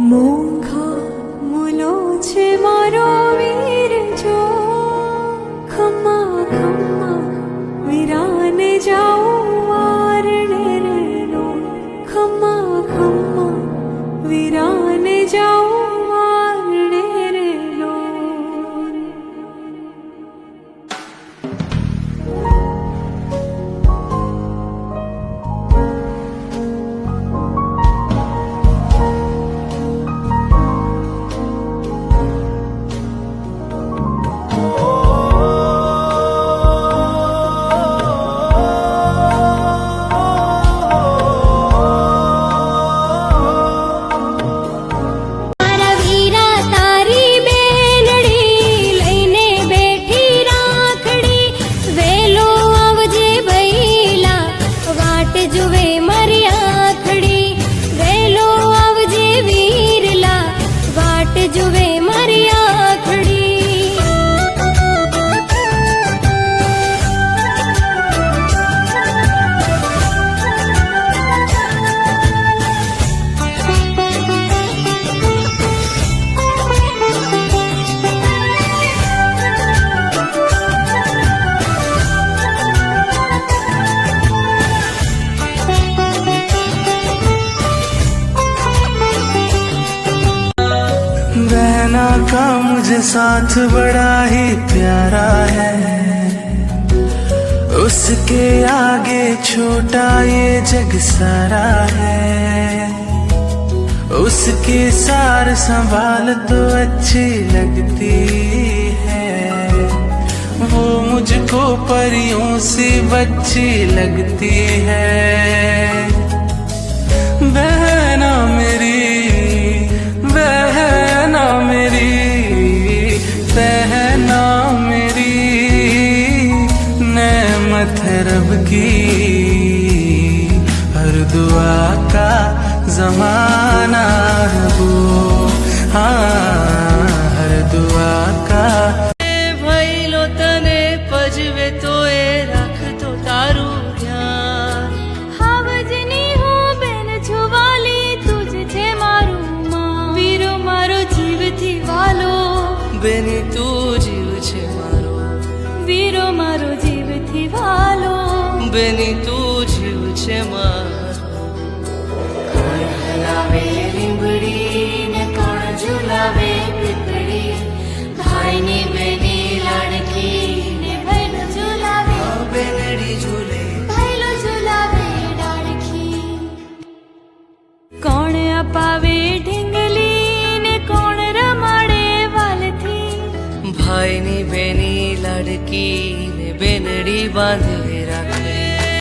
মুখ মুলো ছে মারো मुझे साथ बड़ा ही प्यारा है। उसके आगे छोटा ये जग सारा है। उसकी सार संभाल तो अच्छी लगती है। वो मुझको परियों से बच्ची लगती है। नेमत है रब की हर दुआ का जमाना है वो हाँ हर दुआ का ભઈલો તને પજવે તો એ રાખતો તારું ધ્યાન હાવજની હું બેન છુવાલી તુજ છે મારું માં વીરો મારો જીવથી વાલો બેની તું જીવ છે મારો વીરો મારો જીવથી વાલો. બેની તું જીવ છે મારો. કોણ હલાવે લીંબડી ને કોણ ઝુલાવે પીપળી? ભાઈની બેની લાડકી ને ભૈલો ઝુલાવે. બેનડી ઝૂલે. ભૈલો ઝુલાવે ડાળખી. કોણ અપાવે વાલથી ભાઈની બેની લાડકી ને બેનડી બાંધે